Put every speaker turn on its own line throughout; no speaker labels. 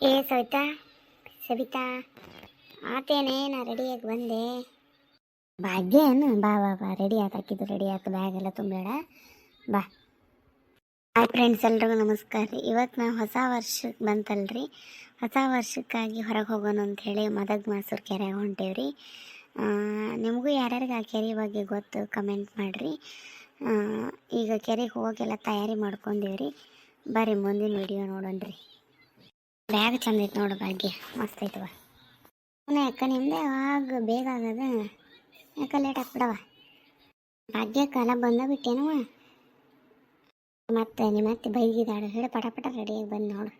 ಏ ಸವಿತಾ ಸವಿತಾ, ಆತೇನೆ, ನಾ ರೆಡಿಯಾಗಿ ಬಂದೆ. ಭಾಗ್ಯ ಏನು ಬಾ ಬಾ ಬಾ ರೆಡಿ ಆತಾಕಿದ್ದು ರೆಡಿ ಆಯ್ತು ಬ್ಯಾಗ್ ಎಲ್ಲ ತುಂಬೇಡ ಬಾ. ಹಾಯ್ ಫ್ರೆಂಡ್ಸ್ ಎಲ್ರಿಗೂ ನಮಸ್ಕಾರ. ರೀ ಇವತ್ತು ನಾವು ಹೊಸ ವರ್ಷಕ್ಕೆ ಬಂತಲ್ರಿ. ಹೊಸ ವರ್ಷಕ್ಕಾಗಿ ಹೊರಗೆ ಹೋಗೋಣ ಹೇಳಿ ಮದಗ್ ಮಾಸೂರು ಕೆರೆಗೆ ಹೊಂಟೇವ್ರಿ. ರೀ ನಿಮಗೂ ಯಾರ್ಯಾರಿಗೆ ಆ ಕೆರೆ ಬಗ್ಗೆ ಗೊತ್ತು ಕಮೆಂಟ್ ಮಾಡಿರಿ. ಈಗ ಕೆರೆಗೆ ಹೋಗೋಕ್ಕೆಲ್ಲ ತಯಾರಿ ಮಾಡ್ಕೊಂಡೇವ್ರಿ. ಬರ್ರಿ, ಮುಂದಿನ ವಿಡಿಯೋ ನೋಡೋಣ್ರಿ. ಬ್ಯಾಗ್ ಚಂದ ಐತೆ ನೋಡು ಭಾಗ್ಯ ಮಸ್ತ್ ಐತವ ಅವನೇ ಅಕ್ಕ ನಿಮ್ದೆ ಯಾವಾಗ ಬೇಗ ಆಗದ. ಯಾಕ ಲೇಟ್ ಆಗ್ಬಿಡವ ಭಾಗ್ಯ ಕಾಲ ಬಂದ ಬಿಟ್ಟೇನವ ಮತ್ತೆ ನಿಮ್ಮ ಮತ್ತೆ ಬೈಗಿದಾಳು. ಹೇಳಿ ಪಟ ಪಟ ರೆಡಿಯಾಗಿ ಬಂದು ನೋಡು.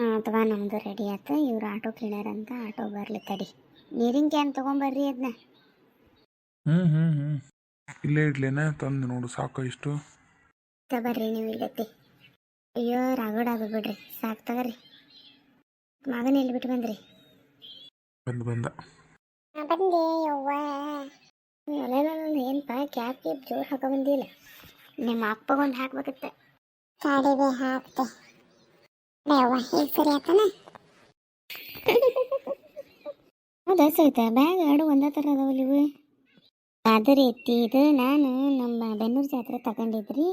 ಅಥವಾ ನಮ್ದು ರೆಡಿ ಆಯ್ತು ಇವ್ರು ಆಟೋ ಅಂತ ಆಟೋ ಬರಲಿ ತಡಿ. ನೀರಿನ ಕ್ಯಾನ್ ತೊಗೊಂಬರ್ರಿ ಅದನ್ನ
ಹ್ಮ್ ಹ್ಮ್ ಹ್ಮ್. ಇಲ್ಲೇ ಇಡ್ಲೇನ ತಂದು ನೋಡು ಸಾಕು ಇಷ್ಟು.
ಬರ್ರಿ ನೀವು ಇಲ್ಲತ್ತಿ ಅಯ್ಯೋ ರಗಡ್ ಆಗ ಬಿಡ್ರಿ ಸಾಕು ತಗರಿ. ಮಗನ ಎಲ್ಲಿ ಬಿಟ್ಟು ಬಂದ್ರಿ?
ಬಂದು ಬಂದ.
ಬಂದೆ ಯವ್ವ. ಏನಪ್ಪ ಕ್ಯಾಪ್ ಕ್ಯಾಪ್ ಜೋರು ಹಾಕೋ ಬಂದಿಲ್ಲ. ನಿಮ್ಮ ಅಪ್ಪಗೊಂದು ಹಾಕ್ಬೇಕತ್ತೆ. ಕಾಡಿಗೆ ಹಾಕ್ತೆ. ಯವ್ವ ಈಗ ಸರಿ ಆತನ? ಹೌದಾ ಸಹಿತ ಬ್ಯಾಗ್ ಎರಡು ಒಂದೇ ಥರ ಅದಾವಲ್ಲ ಇವು? ಅದೇ ರೀತಿ ಇದು ನಾನು ನಮ್ಮ ಬೆನ್ನೂರು ಜಾತ್ರೆ ತಗೊಂಡಿದ್ರಿ.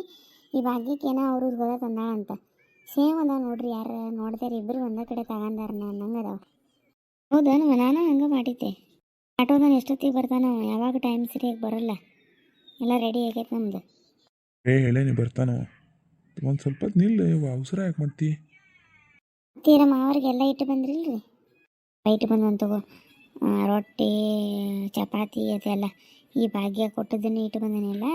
ಈ ಭಾಗ್ಯಕ್ಕೆ ಏನೋ ಅವ್ರ ಊರಿಗೆ ತಂದಾಳ ಅಂತ. ಸೇಮ್ ಅದ ನೋಡ್ರಿ ಯಾರು ನೋಡ್ತಾರೆ ಇಬ್ಬರು ಒಂದೇ ಕಡೆ ತಗೊಂಡಾರ ನಾನು ಹಂಗೆ ಅದಾವ. ಹೌದಾ ನಾನು ಹಂಗೆ ಮಾಡಿದ್ದೆ. ಆಟೋದಾನ ಎಷ್ಟೊತ್ತಿಗೆ ಬರ್ತಾನೋ ಯಾವಾಗ ಟೈಮ್ ಸರಿಯಾಗಿ ಬರಲ್ಲ. ಎಲ್ಲ ರೆಡಿ ಆಗೈತೆ ನಮ್ದು.
ಏ ಹೇಳೇನಿ ಬರ್ತಾನೋ ಒಂದು ಸ್ವಲ್ಪ ಹೊತ್ತು ನಿಲ್ಲು ಯವ್ವ, ಅವಸರ ಯಾಕೆ ಮಾಡ್ತಿ?
ತೀರ ಮಾವರಿಗೆಲ್ಲ ಇಟ್ಟು ಬಂದ್ರಿಲ್ರಿ? ಇಟ್ಟು ಬಂದು ತಗೋ ರೊಟ್ಟಿ ಚಪಾತಿ ಅದೆಲ್ಲ. ಈ ಭಾಗ್ಯ ಕೊಟ್ಟದನ್ನೇ ಇಟ್ಟು ಬಂದನೆಲ್ಲ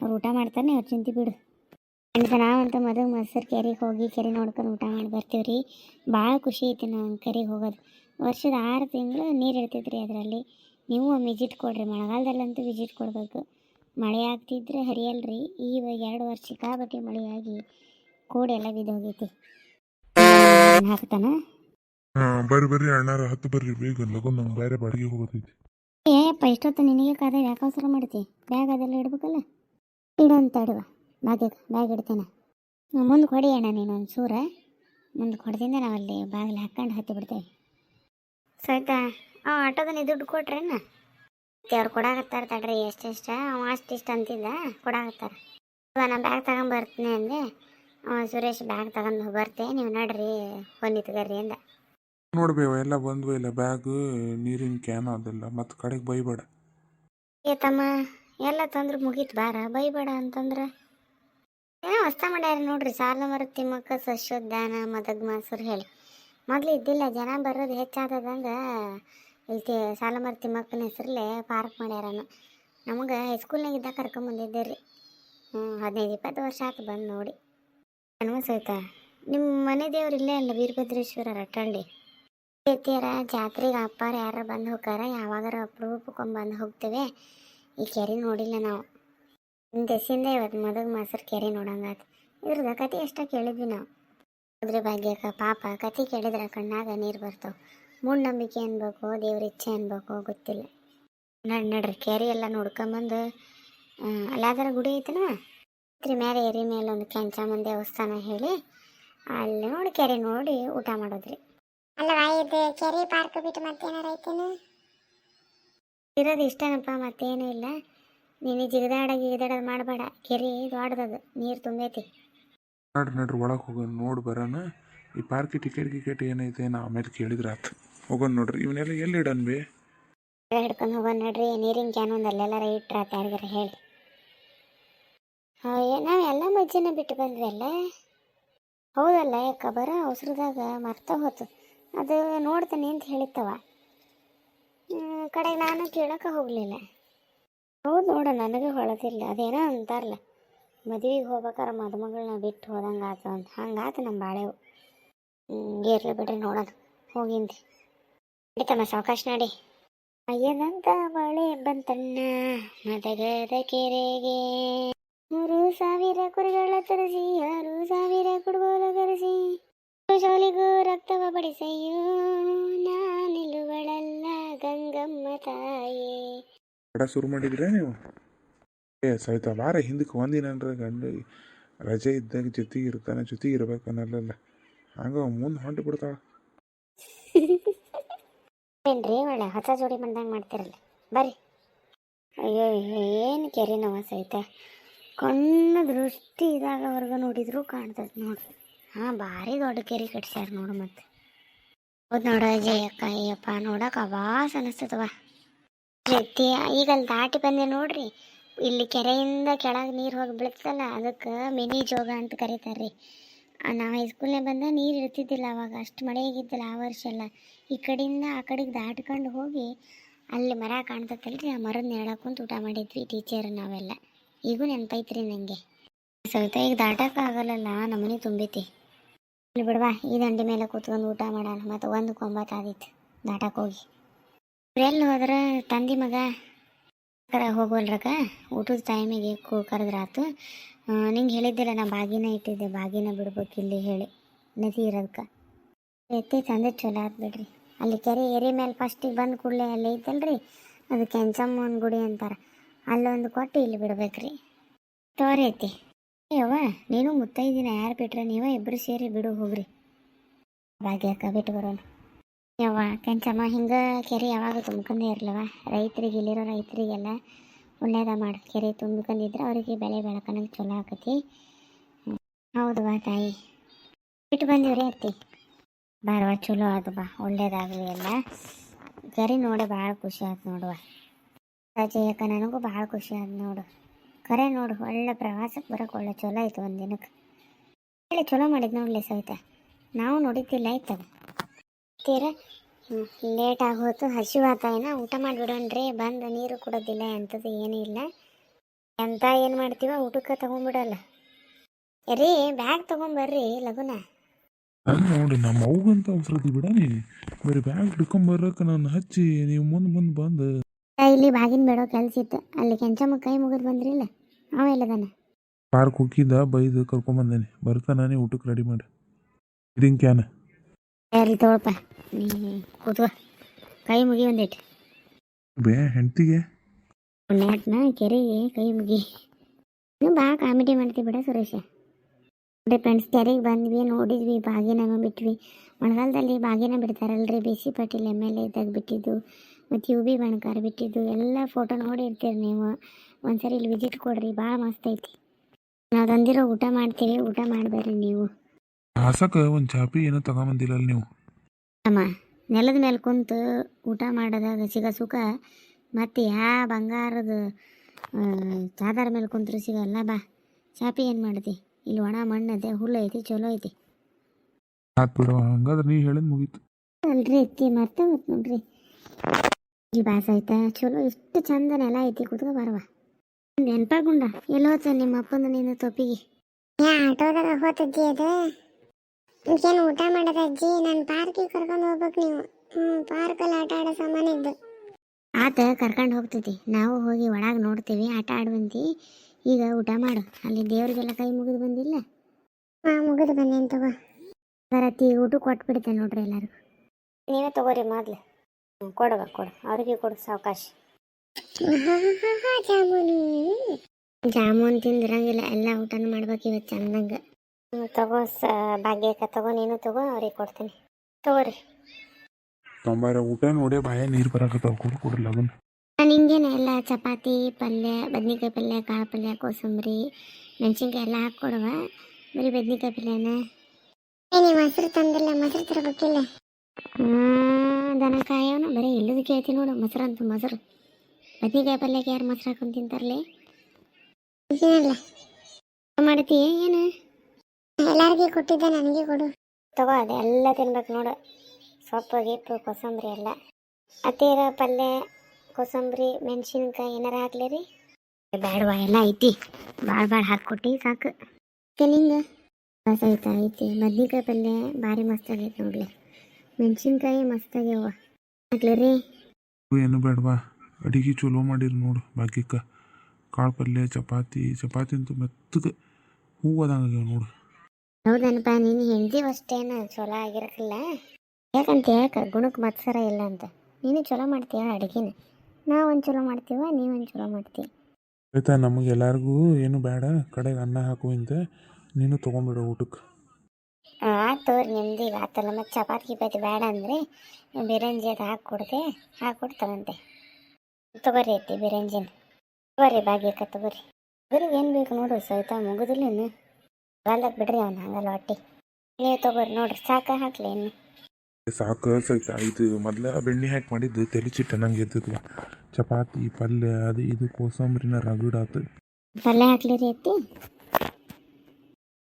ಅವ್ರು ಊಟ ಮಾಡ್ತಾನೆ ಅವ್ರು ಚಿಂತೆ ಬಿಡು. ಅಂತ ನಾವಂತೂ ಮದುವೆ ಮೊಸರು ಕೆರೆಗೆ ಹೋಗಿ ಕೆರೆ ನೋಡ್ಕೊಂಡು ಊಟ ಮಾಡಿ ಬರ್ತೀವಿ ರೀ ಭಾಳ ಖುಷಿ ಐತಿ ನಾವು ಕೆರೆಗೆ ಹೋಗೋದು. ವರ್ಷದ ಆರು ತಿಂಗಳು ನೀರು ಇರ್ತೈತೆ ರೀ ಅದರಲ್ಲಿ. ನೀವು ಒಮ್ಮೆ ವಿಸಿಟ್ ಕೊಡ್ರಿ ಮಳೆಗಾಲದಲ್ಲಂತೂ ವಿಸಿಟ್ ಕೊಡಬೇಕು. ಮಳೆ ಆಗ್ತಿದ್ರೆ ಹರಿಯಲ್ರಿ. ಈ ಎರಡು ವರ್ಷ ಸಿಕ್ಕಾಬಟ್ಟೆ ಮಳೆಯಾಗಿ. ಕೋಡೆಲ್ಲ ಬಿದ್ದೋಗೈತಿ. ಹಾಕ್ತಾನ
ಹಾಂ ಬರ್ರಿ ಬರ್ರಿ ಅಣ್ಣಾರ ಹತ್ತು ಬರ್ರಿ. ಬೇಗ ಬೇರೆ ಬಾಡಿಗೆ ಹೋಗೋದೈತಿ.
ಏಪ್ಪ ಇಷ್ಟೊತ್ತು ನಿನಗೆ ಕಾದ ಯಾಕೆ ಅವಸರ ಮಾಡ್ತಿ? ಬ್ಯಾಗ್ ಅದೆಲ್ಲ ಇಡ್ಬೇಕಲ್ಲ? ಇಡು ಅಂತ ಇಡುವ. ಬ್ಯಾಗ್ ಬ್ಯಾಗ್ ಇಡ್ತೇನೆ. ಮುಂದೆ ಕೊಡಿ ಅಣ್ಣ ನೀನು ಒಂದು ಸೂರ ಮುಂದೆ ಕೊಡ್ದಿಂದ ನಾವು ಅಲ್ಲಿ ಬಾಗಿಲು ಹಾಕ್ಕೊಂಡು ಹತ್ತಿ ಬಿಡ್ತೇವೆ. ಸೈತಾ ಅವ ಆಟೋದನ್ನ ದುಡ್ಡು ಕೊಟ್ರೇನ ಅವ್ರು ಕೊಡಾಕತ್ತಾರ ತಡ್ರಿ ಎಷ್ಟೆಷ್ಟ? ಅವ ಅಷ್ಟಿಷ್ಟು ಅಂತಿದ್ದ ಕೊಡಾಕತ್ತಾರ. ನಾನು ಬ್ಯಾಗ್ ತಗೊಂಬರ್ತೀನಿ ಅಂದೆ ಅವ ಸುರೇಶ್ ಬ್ಯಾಗ್ ತಗೊಂಡು ಬರ್ತೆ ನೀವು ನಡ್ರಿ ಹೊಂದಿ ತಗರ್ರಿ ಅಂದ
ನೋಡ್ಬೇವ ಎಲ್ಲ ಬಂದ್ವು ಇಲ್ಲ ಬ್ಯಾಗ್ ನೀರಿನ ಕ್ಯಾನ್ ಅದೆಲ್ಲ ಮತ್ತೆ ಕಡೆಗೆ ಬೈಬೇಡ.
ಏ ತಮ್ಮ ಎಲ್ಲ ತಂದ್ರೆ ಮುಗೀತು ಬಾರ ಬೈಬೇಡ ಅಂತಂದ್ರೆ? ಏನೋ ಹೊಸ ಮಾಡ್ಯಾರ ನೋಡ್ರಿ. ಸಾಲ ಮರು ತಿಮ್ಮಕ್ಕ ಸಸ್ಯೋದ್ಯಾನ ಮದಗ್ ಮಾಸೂರು ಹೇಳಿ. ಮೊದ್ಲು ಇದ್ದಿಲ್ಲ, ಜನ ಬರೋದು ಹೆಚ್ಚಾದದಂಗ ಇಲ್ಲಿ ಸಾಲ ಮರು ತಿಮ್ಮಕ್ಕನ ಹೆಸರಲ್ಲೇ ಪಾರ್ಕ್ ಮಾಡ್ಯಾರನ. ನಮಗೆ ಹೈಸ್ಕೂಲ್ನಾಗ ಇದ್ದಾಗ ಕರ್ಕೊಂಬಂದಿದ್ದೆ ರೀ ಹ್ಞೂ ಹದಿನೈದು, ಇಪ್ಪತ್ತು ವರ್ಷ ಆಯ್ತು ಬಂದು ನೋಡಿ. ನನಗೂ ಸಹಿತ ನಿಮ್ಮ ಮನೆ ದೇವ್ರು ಇಲ್ಲೇ ಅಲ್ಲ ವೀರಭದ್ರೇಶ್ವರ ರಟ್ಟಳ್ಳಿ ಎತ್ತಿಯರ ಜಾತ್ರೆಗೆ ಅಪ್ಪಾರ ಯಾರು ಬಂದು ಹೋಗಾರ ಯಾವಾಗಾರ ಅಪ್ರೂಪಕ್ಕೊಂದು ಬಂದು ಹೋಗ್ತೇವೆ. ಈ ಕೆರೆ ನೋಡಿಲ್ಲ ನಾವು. ದೆಸಿಂದ ಇವತ್ತು ಮದುವೆ ಮಾಸರ್ ಕೆರೆ ನೋಡಂಗಾತು ಇದ್ರದ ಕತೆ ಎಷ್ಟ ಕೇಳಿದ್ವಿ ನಾವು. ಅದ್ರ ಬಗ್ಗೆ ಪಾಪ ಕತೆ ಕೇಳಿದ್ರೆ ಕಣ್ಣಾಗ ನೀರು ಬರ್ತಾವೆ. ಮೂಢನಂಬಿಕೆ ಅನ್ಬೇಕು ದೇವ್ರ ಇಚ್ಛೆ ಅನ್ಬೇಕು ಗೊತ್ತಿಲ್ಲ. ನಡ್ ನಡ್ರಿ ಕೆರೆ ಎಲ್ಲ ನೋಡ್ಕೊಂಬಂದು ಅಲ್ಲಾದರ ಗುಡಿ ಐತನ? ಇದ್ರ ಮೇಲೆ ಏರಿ ಮೇಲೆ ಒಂದು ಕೆಂಚಮ್ಮನ ದೇವಸ್ಥಾನ ಹೇಳಿ ಅಲ್ಲಿ ನೋಡಿ ಕೆರೆ ನೋಡಿ ಊಟ ಮಾಡೋದ್ರಿ. ಅಲ್ಲ ಇದು ಕೆರೆ ಪಾರ್ಕ್ ಬಿಟ್ಟು ಮತ್ತೇನಾರ ಐತೇನು? ಇರೋದು ಇಷ್ಟನಪ್ಪ ಮತ್ತೇನೂ ಇಲ್ಲ. ನೀನು ಜಿಗದಾಡ ಗಿಗದಾಡ ಮಾಡಬೇಡ. ಕೆರೆ ದೊಡ್ಡದದು. ನೀರು ತುಂಬೈತಿ.
ನೋಡ್ರಿ ನೋಡ್ರಿ ಒಳಗೆ ಹೋಗೋಣ ನೋಡಿ ಬರೋಣ. ಈ ಪಾರ್ಕಿ ಟಿಕೆಟ್ ಗಿಕೆಟ್ ಏನೈತೆ ನಾ ಆಮೇಲೆ ಕೇಳಿದ್ರೆ ಆತು. ಹೋಗೋಣ ನೋಡ್ರಿ. ಇವನ್ನೆಲ್ಲ ಎಲ್ಲಿ ಇಡನ್ ಬೇ?
ಹಿಡ್ಕೊಂಡು ಹೋಗೋಣ ನೋಡ್ರಿ. ನೀರಿನ ಕ್ಯಾನ್ ಒಂದು ಅಲ್ಲೆಲ್ಲಾರ ಇಟ್ರ ಯಾರಿಗಾರ ಹೇಳಿ. ಹಾಂ ನಾವು ಎಲ್ಲ ಮಜ್ಜಿನ ಬಿಟ್ಟು ಬಂದ್ವಲ್ಲ ಹೌದಲ್ಲ ಯಾಕ? ಬರೋ ಅವಸರದಾಗ ಮರ್ತ ಹೋತು. ಅದು ನೋಡ್ತಾನೆ ಅಂತ ಹೇಳಿತ್ತವ. ಕಡೆಗೆ ನಾನು ಕೇಳೋಕೆ ಹೋಗಲಿಲ್ಲ. ಹೌದು ನೋಡ, ನನಗೆ ಹೊಳದಿಲ್ಲ. ಅದೇನೋ ಅಂತಾರಲ್ಲ, ಮದುವೆಗೆ ಹೋಗ್ಬೇಕಾರೆ ಮದುಮಗಳನ್ನ ಬಿಟ್ಟು ಹೋದಂಗೆ ಆತು ಅಂತ. ಹಂಗಾತು ನಮ್ಮ ಬಾಳೆವು. ಇರ್ಲಿ ಬಿಡ್ರಿ ನೋಡೋಣ ಹೋಗಿಂದಿ. ತಮ್ಮ ಸಾವಕಾಶ ನಡಿ. ಅಯ್ಯನಂತ ಬಾಳೆ ಬಂತಣ್ಣ, ಮದಗದ ಕೆರೆಗೆ. ಮೂರು ಸಾವಿರ ಕುರಿಗಳ ತರಿಸಿ, ಆರು ಸಾವಿರ ಕುಡುಗೋಲ ಕರೆಸಿ ಸೋಲಿಗೂ ರಕ್ತವ ಬಡಿಸೆಯೂ, ನಾನಿಲ್ಲುಗಳಲ್ಲ ಗಂಗಮ್ಮ ತಾಯೇ.
ಕಡ ಶುರು ಮಾಡಿದ್ರೆ ನೀವು? ಏ ಸಹಿತ ವಾರ ಹಿಂದಕ್ಕೆ ಒಂದಿನಂದ್ರೆ ಗಂಡು ರಜೆ ಇದ್ದಾಗ ಜೊತೆಗೆ ಇರ್ತಾನೆ, ಜೊತೆಗೆ ಇರ್ಬೇಕು ಅನ್ನಲ್ಲ ಹಂಗ, ಮುಂದೆ ಹೊಂಟು
ಬಿಡ್ತಾವ ಒಳ್ಳೆ ಹೊಸ ಜೋಡಿ ಬಂದಂಗೆ ಮಾಡ್ತಿರಲ್ಲ. ಬರ್ರಿ. ಅಯ್ಯೋ ಏನು ಕೆರೆ ನೋವ ಸಹಿತ ಕಣ್ಣು ದೃಷ್ಟಿ ಇದಾಗವರೆಗೂ ನೋಡಿದ್ರು ಕಾಣ್ತದೆ ನೋಡ್ರಿ ಹಾಂ, ಭಾರಿ ದೊಡ್ಡ ಕೆರೆ ಕಟ್ಸ್ಯಾರ ನೋಡು ಮತ್ತೆ. ಹೌದು ನೋಡ ಜಯಕ್ಕ ಅಯ್ಯಪ್ಪ ನೋಡಕ್ಕೆ ಅವಾಸ ಅನಿಸ್ತದವ ಜೊತೆ ಈಗ ಅಲ್ಲಿ ದಾಟಿ ಬಂದೆ ನೋಡ್ರಿ. ಇಲ್ಲಿ ಕೆರೆಯಿಂದ ಕೆಳಗೆ ನೀರು ಹೋಗಿ ಬೀಳ್ತಲ್ಲ ಅದಕ್ಕೆ ಮಿನಿ ಜೋಗ ಅಂತ ಕರೀತಾರೆ ನಾವು ಹೈಸ್ಕೂಲ್ನೇ ಬಂದ ನೀರು ಇರ್ತಿದ್ದಿಲ್ಲ ಅವಾಗ, ಅಷ್ಟು ಮಳೆ ಆಗಿದ್ದಿಲ್ಲ ಆ ವರ್ಷ ಎಲ್ಲ. ಈ ಕಡೆಯಿಂದ ಆ ಕಡೆಗೆ ದಾಟ್ಕೊಂಡು ಹೋಗಿ ಅಲ್ಲಿ ಮರ ಕಾಣ್ತತ್ತಲ್ರಿ, ಆ ಮರದ ನೆರಳಾಗ ಊಟ ಮಾಡಿದ್ವಿ ಟೀಚರ್ ನಾವೆಲ್ಲ. ಈಗೂ ನೆನಪೈತ್ರಿ ನನಗೆ ಸವಿತಾ, ಈಗ ದಾಟಕ್ಕಾಗಲ್ಲ ನಮ್ಮನೆ ತುಂಬೈತಿ. ಇಲ್ಲಿ ಬಿಡ್ವಾ, ಈ ದಂಡಿ ಮೇಲೆ ಕೂತ್ಕೊಂಡು ಊಟ ಮಾಡೋಣ, ಮತ್ತು ಒಂದು ಕೊಂಬತ್ತು ಆದಿತ್ತು ದಾಟಕ್ಕೆ ಹೋಗಿ. ಎಲ್ಲಿ ಹೋದ್ರೆ ತಂದಿ ಮಗ? ಕರ ಹೋಗೋಲ್ರಕ ಊಟದ ಟೈಮಿಗೆ ಕೂ ಕರೆದ್ರಾತು ನಿಂಗೆ ಹೇಳಿದ್ದಿಲ್ಲ, ನಾ ಬಾಗಿನ ಇಟ್ಟಿದ್ದೆ, ಬಾಗಿನ ಬಿಡ್ಬೇಕು ಇಲ್ಲಿ ಹೇಳಿ. ನದಿ ಇರೋದಕ್ಕೆ ಎತ್ತಿ ತಂದೆ ಚಲೋ ಆತು ಬಿಡ್ರಿ. ಅಲ್ಲಿ ಕೆರೆ ಏರಿ ಮೇಲೆ ಫಸ್ಟಿಗೆ ಬಂದು ಕೂಡಲೇ ಅಲ್ಲಿ ಐತಲ್ರಿ? ಅದು ಕೆಂಚಮ್ಮನ ಗುಡಿ ಅಂತಾರೆ. ಅಲ್ಲೊಂದು ಕೊಟ್ಟು ಇಲ್ಲಿ ಬಿಡ್ಬೇಕ್ರಿ. ತೋರಿ ಐತಿ ಯವ್ವ ನೀನು ಮುತ್ತೈದಿನ ಯಾರು ಬಿಟ್ರೆ ನೀವೇ ಇಬ್ಬರು ಸೇರಿ ಬಿಡು ಹೋಗ್ರಿ. ಭಾಗ್ಯಕ್ಕ ಬಿಟ್ಟು ಬರೋಣ. ಯವ್ವ, ಕೆಂಚಮ್ಮ, ಹಿಂಗೆ ಕೆರೆ ಯಾವಾಗ ತುಂಬ್ಕೊಂಡೇ ಇರಲವ. ರೈತರಿಗೆ, ಇಲ್ಲಿರೋ ರೈತರಿಗೆಲ್ಲ ಒಳ್ಳೇದ ಮಾಡಿ. ಕೆರೆ ತುಂಬ್ಕೊಂಡಿದ್ರೆ ಅವರಿಗೆ ಬೆಳೆ ಬೆಳಕೊಂಡಂಗೆ ಚಲೋ ಆಕತಿ. ಹೌದು ಬಾ ತಾಯಿ. ಬಿಟ್ಟು ಬಂದಿವ್ರಿ ಅತ್ತಿ. ಬಾರವ ಚಲೋ ಅದು ಬಾ ಒಳ್ಳೇದಾಗಲಿ ಎಲ್ಲ. ಕೆರೆ ನೋಡಿ ಭಾಳ ಖುಷಿ ಆಯ್ತು ನೋಡುವ. ಯಾಕ ನನಗೂ ಭಾಳ ಖುಷಿ ಆಯ್ತು ನೋಡು. ಕರೆ ನೋಡು, ಒಳ್ಳೆ ಪ್ರವಾಸಕ್ಕೆ ಬರೋಕೆ ಒಳ್ಳೆ ಚಲೋ ಆಯ್ತು ಒಂದು ದಿನಕ್ಕೆ ಒಳ್ಳೆ ಚಲೋ ಮಾಡಿದ್ ನೋಡ್ಲಿ ಸವಿತಾ. ನಾವು ನೋಡಿದ್ದಿಲ್ಲ ಆಯ್ತದ ತೀರ ಲೇಟ್ ಆಗೋತು ಹಸಿವಾತ ಏನ ಊಟ ಮಾಡಿಬಿಡೋಣ್ರಿ ಬಂದು ನೀರು ಕೊಡೋದಿಲ್ಲ ಎಂಥದ್ದು ಏನೂ ಇಲ್ಲ. ಎಂತ ಏನು ಮಾಡ್ತೀವ? ಊಟಕ್ಕೆ ತಗೊಂಬಿಡಲ್ಲ. ರೀ ಬ್ಯಾಗ್ ತಗೊಂಬರ್ರಿ ಲಗುನ.
ನೋಡಿ ನಮ್ಮ ಅವಂತ ಅವಸರದಿ ಬಿಡನಿ. ಬರೀ ಬ್ಯಾಗ್ ಹಿಡ್ಕೊಂಬರಕ್ಕೆ ನಾನು ಹಚ್ಚಿ ನೀವು ಮುಂದೆ ಮುಂದೆ ಬಂದು.
ಇಲ್ಲಿ ಬಾಗಿನ ಬೇಡೋ ಕೆಲಸ ಇತ್ತು. ಅಲ್ಲಿ ಕೆಂಚಮ್ಮ ಕೈ ಮುಗಿದು ಬಂದ್ರಿಲ್ಲ. ಅವ ಇಲ್ಲದಾನ
ಪಾರ್ಕ್ ಹೋಗಿದ್ದ ಬೈದು ಕರ್ಕೊಂಬಂದೇನೆ. ಬರ್ತಾನೆ ಊಟಕ್ಕೆ ರೆಡಿ ಮಾಡಿ. ಇದಿಂಗ್ ಕ್ಯಾನ್.
ಸರಿ ತಗೊಳಪ್ಪ. ನೀ ಕೂತ್ಕೋ. ಕೈ ಮುಗಿ ಒಂದಿಟ್ಟು
ಬೇ ಹೆಂಡ್ತಿಗೆ?
ಪುಣ್ಯಾತ್ನ ಕೆರೆಗೆ ಕೈ ಮುಗಿ. ನೀವು ಭಾಳ ಕಾಮಿಡಿ ಮಾಡ್ತೀವಿ ಬಿಡ ಸುರೇಶ. ನೋಡಿ ಫ್ರೆಂಡ್ಸ್ ಕೆರೆಗೆ ಬಂದ್ವಿ ನೋಡಿದ್ವಿ ಬಾಗಿನ ಬಿಟ್ವಿ. ಮಳೆಗಾಲದಲ್ಲಿ ಬಾಗಿನ ಬಿಡ್ತಾರಲ್ರಿ B C Patil M L A ಇದ್ದಾಗ ಬಿಟ್ಟಿದ್ದು ಮತ್ತು ಯು ಬಿ ಬಣಕಾರ ಬಿಟ್ಟಿದ್ದು ಎಲ್ಲ ಫೋಟೋ ನೋಡಿರ್ತೀರಿ ನೀವು. ಒಂದ್ಸರಿ ಇಲ್ಲಿ ವಿಸಿಟ್ ಕೊಡ್ರಿ ಭಾಳ ಮಸ್ತ್ ಐತಿ. ನಾವು ತಂದಿರೋ ಊಟ ಮಾಡ್ತೀವಿ ಊಟ ಮಾಡಬೇಡ್ರಿ ನೀವು.
ಹಾಸಕ್ಕೆ ಒಂದು ಚಾಪಿ ಏನೋ ತಗೊಂಬಂದಿಲ್ಲ ನೀವು?
ಅಮ್ಮ ನೆಲದ ಮೇಲೆ ಕುಂತು ಊಟ ಮಾಡೋದಾಗ ಸಿಗ ಸುಖ ಮತ್ತೆ ಯಾ ಬಂಗಾರದ ಚಾದರ ಮೇಲೆ ಕುಂತರು ಸಿಗಲ್ಲ ಬಾ. ಚಾಪಿ ಏನು ಮಾಡ್ತಿ? ಇಲ್ಲಿ ಒಣ ಮಣ್ಣು ಅದೇ ಹುಲ್ಲು ಐತಿ ಚಲೋ ಐತಿ.
ಆತ್ ಬಿಡು ಹಂಗಾದ್ರೆ ನೀ ಹೇಳಿದ್ ಮುಗೀತು.
ಅಲ್ರಿ ಐತಿ ಮತ್ತೆ ಗೊತ್ತು ನೋಡ್ರಿ. ಈ ಬಾಸ ಐತೆ ಚಲೋ ಎಷ್ಟು ಚಂದ ನೆಲ ಐತಿ ಕುತ್ಕೊ ಬರವ ನೆನ್ಪಾಗುಂಡ ಎಲ್ಲಿ ಹೋತ ನಿಮ್ಮ ಅಪ್ಪಂದ ನಿನ್ನ ತೊಪ್ಪಿಗೆ?
ಯಾ ಆಟೋದಾಗ ಹೋತಿದ್ದೀ ಅದು? ಏನು ಊಟ ಮಾಡದ ಅಜ್ಜಿ? ನಾನು ಪಾರ್ಕಿಗೆ ಕರ್ಕೊಂಡು ಹೋಗ್ಬೇಕು ನೀವು. ಹ್ಞೂ ಪಾರ್ಕಲ್ಲಿ ಆಟ ಆಡೋ ಸಾಮಾನು ಇದ್ದು.
ಆತ ಕರ್ಕೊಂಡು ಹೋಗ್ತೈತಿ. ನಾವು ಹೋಗಿ ಒಳಗೆ ನೋಡ್ತೀವಿ ಆಟ ಆಡುವಂತಿ. ಈಗ ಊಟ ಮಾಡು. ಅಲ್ಲಿ ದೇವ್ರಿಗೆಲ್ಲ ಕೈ ಮುಗಿದು ಬಂದಿಲ್ಲ.
ಹಾಂ ಮುಗಿದು ಬಂದೇನು ತಗೋ.
ಬರತ್ತಿ ಊಟ ಕೊಟ್ಬಿಡ್ತೆ ನೋಡ್ರಿ ಎಲ್ಲರಿಗೂ ನೀವೇ ತಗೋರಿ ಮೊದ್ಲು. ಹ್ಞೂ ಕೊಡುವ ಕೊಡು. ಅವ್ರಿಗೆ ಕೊಡು ಸಾವಕಾಶ.
ಜಾಮೂನು.
ಜಾಮೂನ್ ತಿಂದಿರಂಗಿಲ್ಲ. ಎಲ್ಲ ಊಟನೂ ಮಾಡ್ಬೇಕು ಇವತ್ತು ಚಂದಂಗೆ. ತಗೋ ಸ ಭಾಗ್ಯಕ್ಕ ತಗೋ ನೀನು ತಗೋ ಅವ್ರಿಗೆ ಕೊಡ್ತೀನಿ. ತಗೋರಿ.
ತೊಂಬಾರ ಊಟ ನೋಡಿ ಬಾಯ ನೀರು ಬರಕತ್ತಾವ ಕೊಡು ಕೊಡು ಲಗನ್.
ನಾನು ಹಿಂಗೇನೆ ಎಲ್ಲ ಚಪಾತಿ ಪಲ್ಯ ಬದ್ನಿಕಾಯಿ ಪಲ್ಯ ಕಾಳು ಪಲ್ಯ ಕೋಸಂಬರಿ ಮೆಣಸಿನ್ಕಾಯಿ ಎಲ್ಲ ಹಾಕ್ಕೊಡುವ ಬರೀ ಬದ್ನಿಕಾಯಿ ಪಲ್ಯನ.
ಏ ನೀವು ಮೊಸರು ತಂದಿಲ್ಲ ಮೊಸರು ತರಬೇಕಿಲ್ಲ
ದನ ಕಾಯೋನು? ಬರೀ ಎಲ್ಲದು ಕೇಳ್ತಿ ನೋಡು ಮೊಸರು ಅಂತ ಮೊಸರು. ಬದ್ನಿಕಾಯಿ ಪಲ್ಯಕ್ಕೆ ಯಾರು ಮೊಸರು ಹಾಕೊಂಡು ತಿಂತಾರಲಿ?
ಏನಲ್ಲ
ಮಾಡ್ತೀಯ ಏನು?
ಎಲ್ಲರಿಗೂ ಕೊಟ್ಟಿದ್ದೆ, ನನಗೆ ಕೊಡು.
ತಗೋ ಅದೆಲ್ಲ ತಿನ್ಬೇಕು ನೋಡು. ಸೊಪ್ಪು ಗಿಪ್ಪು ಕೊಸಂಬರಿ ಎಲ್ಲ. ಅತ್ತೀರ ಪಲ್ಯ ಕೊಸಂಬರಿ, ಮೆಣಸಿನ್ಕಾಯಿ ಏನಾರ ಹಾಕ್ಲಿ ರೀ? ಬೇಡವಾ ಎಲ್ಲ ಐತಿ. ಭಾಳ ಭಾಳ ಹಾಕ್ಕೊಟ್ಟಿ ಸಾಕು. ಕೆಲಿಂಗ ಬಸ್ ಐತೆ ಐತಿ. ಬದ್ನಿಕಾಯಿ ಪಲ್ಯ ಭಾರಿ ಮಸ್ತ್ ಆಗೈತೆ ನೋಡ್ಲಿ. ಮೆಣಸಿನ್ಕಾಯಿ ಮಸ್ತ್ ಆಗ್ಯಾವ. ಹಾಕ್ಲಿ ರೀ?
ಏನು ಬೇಡವಾ ಅಡಿಗೆ ಚಲೋ ಮಾಡಿರಿ ನೋಡು, ಭಾಗ್ಯಕ್ಕ. ಕಾಳು ಪಲ್ಯ ಚಪಾತಿ. ಚಪಾತಿ ಅಂತೂ ಮೆತ್ತಗೆ ಹೂವದಂಗ ನೋಡು.
ಹೌದನಪ್ಪ ನೀನು ಹೆಂಡ್ತಿ ಅಷ್ಟೇನು ಚಲೋ ಆಗಿರಕ್ಕಿಲ್ಲ ಯಾಕಂತ ಯಾಕೆ ಗುಣಕ್ಕೆ ಮತ್ಸರ ಇಲ್ಲ ಅಂತ. ನೀನು ಚಲೋ ಮಾಡ್ತೀಯ ಅಡುಗೆನ? ಒಂದು ಚಲೋ ಮಾಡ್ತೀವ ನೀವೊಂದು ಚಲೋ ಮಾಡ್ತೀವಿ
ಆಯ್ತಾ ನಮಗೆ ಎಲ್ಲರಿಗೂ ಏನು ಬೇಡ ಕಡೆಗೆ ಅನ್ನ ಹಾಕುವಂತೆ ನೀನು ತೊಗೊಂಬಿಡು ಊಟಕ್ಕೆ.
ತೋರಿ ನಿಮ್ದು ಈಗ ಆತಲ್ಲ. ಮತ್ತು ಚಪಾತಿ ಗಿಪಾತಿ ಬೇಡ ಅಂದರೆ ಬಿರಂಜಿ ಅದು ಹಾಕ್ಕೊಡ್ದೆ ಹಾಕ್ಕೊಡ್ತಾವಂತೆ ತಗೋರಿ ಐತಿ ಬಿರಂಜಿನ. ತಗೋರಿ ಭಾಗ್ಯಕ್ಕ ತೊಗೊರಿ. ತಗೋರಿ ಏನು ಬೇಕು ನೋಡು ಸವಿತಾ ಮುಗುದಿಲ್ಲ ಹೊಲ್ದಾಗ ಬಿಡ್ರಿ ಅವ್ನು ಹಂಗಲ್ಲ ಹೊಟ್ಟಿ ನೀವು ತಗೋರಿ ನೋಡ್ರಿ ಸಾಕ ಹಾಕ್ಲಿ ಇನ್ನು.
ಸಾಕು ಸಹಿತ ಇದು ಮೊದಲ ಬೆಣ್ಣೆ ಹಾಕಿ ಮಾಡಿದ್ದು ತಲೆ ಚಿಟ್ಟ ನಂಗೆ ಎದ್ದದ್ವ ಚಪಾತಿ ಪಲ್ಯ ಅದು ಇದು ಕೋಸಂಬರಿನ ರಗಡಾತು
ಪಲ್ಯ ಹಾಕ್ಲಿರಿ ಐತಿ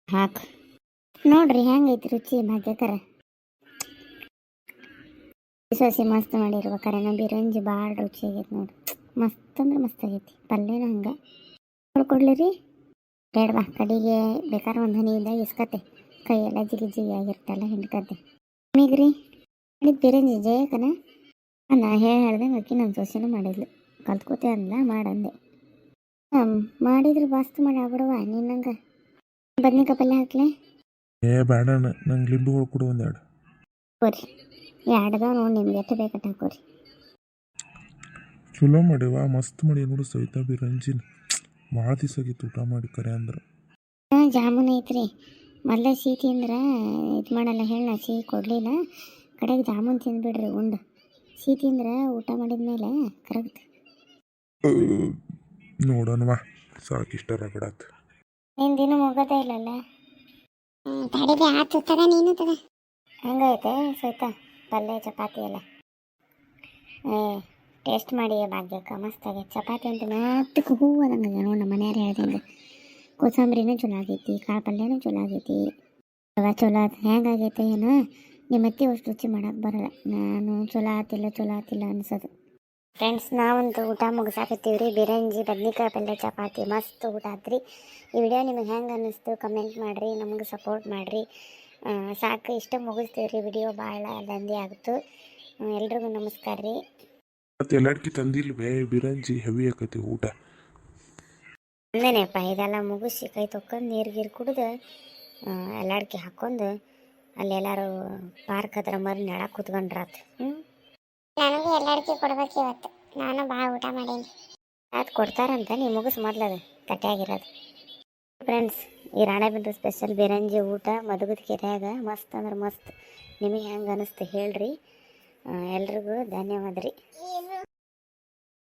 ಹಾಕು. ನೋಡ್ರಿ ಹೆಂಗೈತಿ ರುಚಿ ಭಾಗ್ಯಕರ ಸೋಸಿ ಮಸ್ತ್ ಮಾಡಿರ್ಬೇಕಾರೆ ನಮ್ಮ ಬಿರಂಜಿ ಭಾಳ ರುಚಿ ಆಗೈತಿ ನೋಡಿ ಮಸ್ತ್ ಅಂದ್ರೆ ಮಸ್ತ್ ಆಗೈತಿ. ಪಲ್ಯನೂ ಹಂಗೆ. ಕೊಡ್ಲಿರಿ ಬೇಡವಾ ಕಡೆಗೆ ಬೇಕಾದ್ರೆ ಒಂದು ಹನಿಯಿಂದ ಇಸ್ಕತೆ. ಕೈ ಎಲ್ಲ ಜಿಗಿ ಜಿಗಿ ಆಗಿರ್ತಲ್ಲ ಹಿಂಡ್ಕತೆ. ನಿಮಗ್ರಿ ಮಾಡಿದ ಬಿರಂಜಿ ಜಯಕನ? ನಾ ಹೇಳಿ ಹೇಳ್ದಂಗೆ ಅಕ್ಕಿ ನನ್ನ ಸೊಸೆನೂ ಮಾಡಿದ್ಲು. ಕಲ್ತ್ಕೋತೆ ಅಂದ್ಲ ಮಾಡಂದೆ. ಹಾಂ ಮಾಡಿದ್ರು ಮಸ್ತ್ ಮಾಡಿ ಆಗ್ಬಿಡವ ನಿನ್ನಂಗೆ ಬದ್ನಿಕಾಯಿ ಪಲ್ಯ ಹಾಕ್ಲೆ?
ಏ ಬೇಡ ನಂಗೆ ಲಿಂಬುಗಳು ಕೊಡು ಒಂದೆರಡು.
ಕೋರಿ. ಎರಡ್ದಾವ ನೋಡಿ ನಿಮ್ಗೆ ಎಷ್ಟು ಬೇಕಟ್ಟು ಹಾಕೋರಿ.
ಚಲೋ ಮಾಡಿವಾ ಮಸ್ತ್ ಮಾಡಿ ನೋಡು ಸವಿತಾ ಬಿರಂಜಿನ ಭಾಳ ದಿವಸ ಆಗಿತ್ತು ಊಟ ಮಾಡಿ ಕರೆ ಅಂದ್ರೆ.
ಹಾಂ ಜಾಮೂನ್ ಐತ್ರಿ. ಮೊದಲ ಸಿಹಿ ತಿಂದ್ರೆ ಇದು ಮಾಡಲ್ಲ ಹೇಳ ಸಿಹಿ ಕೊಡಲಿಲ್ಲ. ಕಡೆಗೆ ಜಾಮೂನ್ ತಿಂದ್ಬಿಡ್ರಿ ಉಂಡು. ಸಿಹಿ ತಿಂದ್ರೆ ಊಟ ಮಾಡಿದ ಮೇಲೆ ಕರಗ್ತ.
ನೋಡೋಣವಾ ಸಾಕಿಷ್ಟ ರಗಡಾತ್
ನಿಂದಿನ ಮುಗೋದೇ ಇಲ್ಲಲ್ಲ?
ತಡಿಗೆ ತಡಿದೆ ಆತು ತಗ ನೀನು ತಗ.
ಹಂಗೈತೆ ಸೈತ ಪಲ್ಯ ಚಪಾತಿ ಎಲ್ಲ. ಏ ಟೇಸ್ಟ್ ಮಾಡಿ ಭಾಗ್ಯಕ್ಕ ಮಸ್ತ್ ಆಗೈತೆ ಚಪಾತಿ ಅಂತ ಮತ್ತೆ ಹೂ ಅದಂಗೆ ನೋಡಿ ನಮ್ಮ ಮನೆಯವ್ರು ಹೇಳ್ದಂಗೆ. ಕೋಸಂಬರಿನೂ ಚಲೋ ಆಗೈತಿ ಕಾಳು ಪಲ್ಯನೂ ಚಲೋ ಆಗೈತಿ. ಅವ ಚಲೋ ಆತ. ಹೆಂಗಾಗೈತೆ ಏನೋ? ನಿಮ್ಮ ಅತ್ತೆ ಅಷ್ಟು ರುಚಿ ಮಾಡೋಕೆ ಬರಲ್ಲ. ನಾನು ಚಲೋ ಆತಿಲ್ಲ ಚಲೋ ಆತಿಲ್ಲ ಅನ್ಸೋದು. ಫ್ರೆಂಡ್ಸ್ ನಾವಂತೂ ಊಟ ಮುಗಿಸಾಕತ್ತೀವಿ ರೀ ಬಿರಂಜಿ, ಬದ್ನಿಕಾಯಿ ಪಲ್ಯ, ಚಪಾತಿ. ಮಸ್ತ್ ಊಟ ಆತ್ರಿ. ಈ ವಿಡಿಯೋ ನಿಮಗೆ ಹೆಂಗೆ ಅನ್ನಿಸ್ತು ಕಮೆಂಟ್ ಮಾಡಿರಿ, ನಮಗೆ ಸಪೋರ್ಟ್ ಮಾಡಿರಿ. ಸಾಕು. ಇಷ್ಟ ಮುಗಿಸ್ತೀವಿ ರೀ ವಿಡಿಯೋ ಭಾಳ ದಂಧೆ ಆಗಿತ್ತು ಎಲ್ರಿಗೂ ನಮಸ್ಕಾರ ರೀ
ಮತ್ತು ಎಲ್ಲಡ್ಕಿ ತಂದಿಲ್ವೇ? ಬಿರಂಜಿ ಹೆವಿ ಆಕತಿ ಊಟ.
ಅಂದೇನೆಪ್ಪ ಇದೆಲ್ಲ ಮುಗಿಸಿ ಕೈ ತೊಕ್ಕೊಂಡು ನೀರು ಗೀರು ಕುಡಿದು ಎಲ್ಲಾಡ್ಕಿ ಹಾಕ್ಕೊಂಡು ಅಲ್ಲೆಲ್ಲರೂ ಪಾರ್ಕ್ ಹತ್ರ ಮರಿ ನೆಳ ಕೂತ್ಕೊಂಡ್ರಾತ್ ಹ್ಞೂ
ನನಗೂ ಎಲ್ಲರಿಗೂ ಕೊಡ್ಬೇಕು ಇವತ್ತು. ನಾನು ಭಾಳ ಊಟ ಮಾಡೀನಿ.
ಅದು ಕೊಡ್ತಾರಂತ ನೀವು ಮುಗಿಸ್ ಮೊದ್ಲದು ಕಟ್ಟಿಯಾಗಿರೋದು ಫ್ರೆಂಡ್ಸ್ ಈ ರಾಣೆಬೆಂದು ಸ್ಪೆಷಲ್ ಬಿರಂಜಿ ಊಟ ಮದಗದ ಕೆರೆಯಾಗ ಮಸ್ತ್ ಅಂದ್ರೆ ಮಸ್ತ್. ನಿಮಗೆ ಹೆಂಗೆ ಅನಿಸ್ತು ಹೇಳ್ರಿ? ಎಲ್ರಿಗೂ ಧನ್ಯವಾದ ರೀ